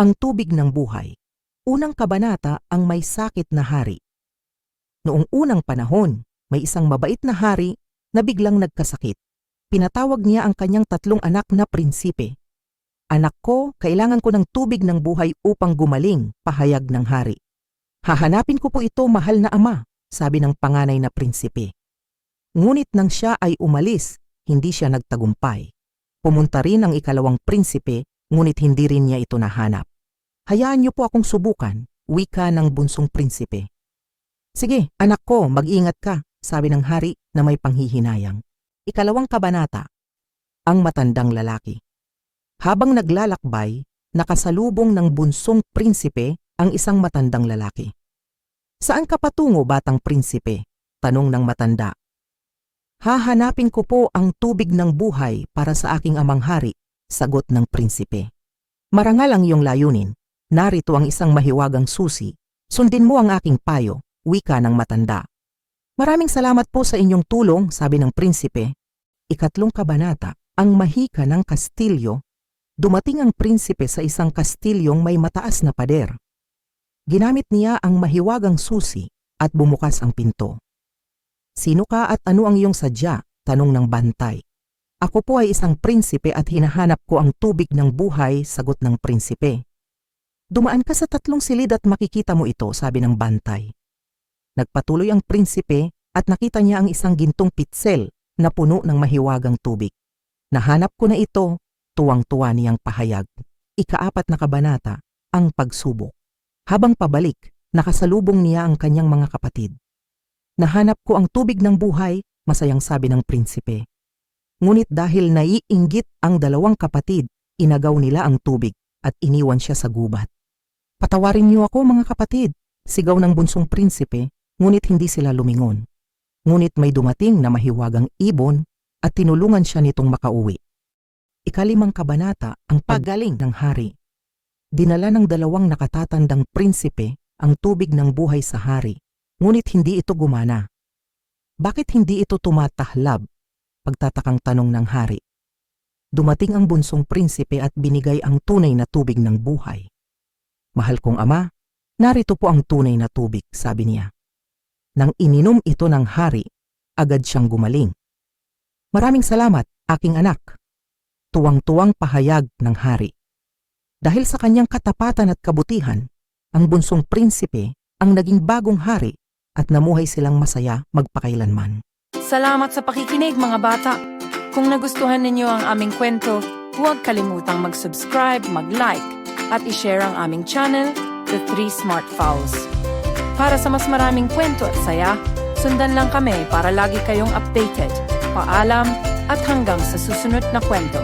Ang tubig ng buhay. Unang kabanata ang may sakit na hari. Noong unang panahon, may isang mabait na hari na biglang nagkasakit. Pinatawag niya ang kanyang tatlong anak na prinsipe. Anak ko, kailangan ko ng tubig ng buhay upang gumaling, pahayag ng hari. Hahanapin ko po ito, mahal na ama, sabi ng panganay na prinsipe. Ngunit nang siya ay umalis, hindi siya nagtagumpay. Pumunta rin ang ikalawang prinsipe, ngunit hindi rin niya ito nahanap. Hayaan niyo po akong subukan, wika ng bunsong prinsipe. Sige, anak ko, mag-ingat ka, sabi ng hari na may panghihinayang. Ikalawang kabanata, ang matandang lalaki. Habang naglalakbay, nakasalubong ng bunsong prinsipe ang isang matandang lalaki. Saan ka patungo, batang prinsipe? Tanong ng matanda. Hahanapin ko po ang tubig ng buhay para sa aking amang hari, sagot ng prinsipe. Marangal ang iyong layunin. Narito ang isang mahiwagang susi. Sundin mo ang aking payo, wika ng matanda. Maraming salamat po sa inyong tulong, sabi ng prinsipe. Ikatlong kabanata, ang mahika ng kastilyo. Dumating ang prinsipe sa isang kastilyong may mataas na pader. Ginamit niya ang mahiwagang susi at bumukas ang pinto. Sino ka at ano ang iyong sadya? Tanong ng bantay. Ako po ay isang prinsipe at hinahanap ko ang tubig ng buhay, sagot ng prinsipe. Dumaan ka sa tatlong silid at makikita mo ito, sabi ng bantay. Nagpatuloy ang prinsipe at nakita niya ang isang gintong pitsel na puno ng mahiwagang tubig. Nahanap ko na ito, tuwang-tuwa niyang pahayag. Ikaapat na kabanata, ang pagsubok. Habang pabalik, nakasalubong niya ang kanyang mga kapatid. Nahanap ko ang tubig ng buhay, masayang sabi ng prinsipe. Ngunit dahil naiinggit ang dalawang kapatid, inagaw nila ang tubig at iniwan siya sa gubat. Patawarin niyo ako mga kapatid, sigaw ng bunsong prinsipe, ngunit hindi sila lumingon. Ngunit may dumating na mahiwagang ibon at tinulungan siya nitong makauwi. Ikalimang kabanata ang paggaling ng hari. Dinala ng dalawang nakatatandang prinsipe ang tubig ng buhay sa hari, ngunit hindi ito gumana. Bakit hindi ito tumatahlab? Pagtatakang tanong ng hari. Dumating ang bunsong prinsipe at binigay ang tunay na tubig ng buhay. Mahal kong ama, narito po ang tunay na tubig, sabi niya. Nang ininom ito ng hari, agad siyang gumaling. Maraming salamat, aking anak. Tuwang-tuwang pahayag ng hari. Dahil sa kanyang katapatan at kabutihan, ang bunsong prinsipe ang naging bagong hari at namuhay silang masaya magpakailanman. Salamat sa pakikinig mga bata. Kung nagustuhan ninyo ang aming kwento, huwag kalimutang mag-subscribe, mag-like, at i-share ang aming channel, The Three Smart Fowls. Para sa mas maraming kwento at saya, sundan lang kami para lagi kayong updated. Paalam at hanggang sa susunod na kwento.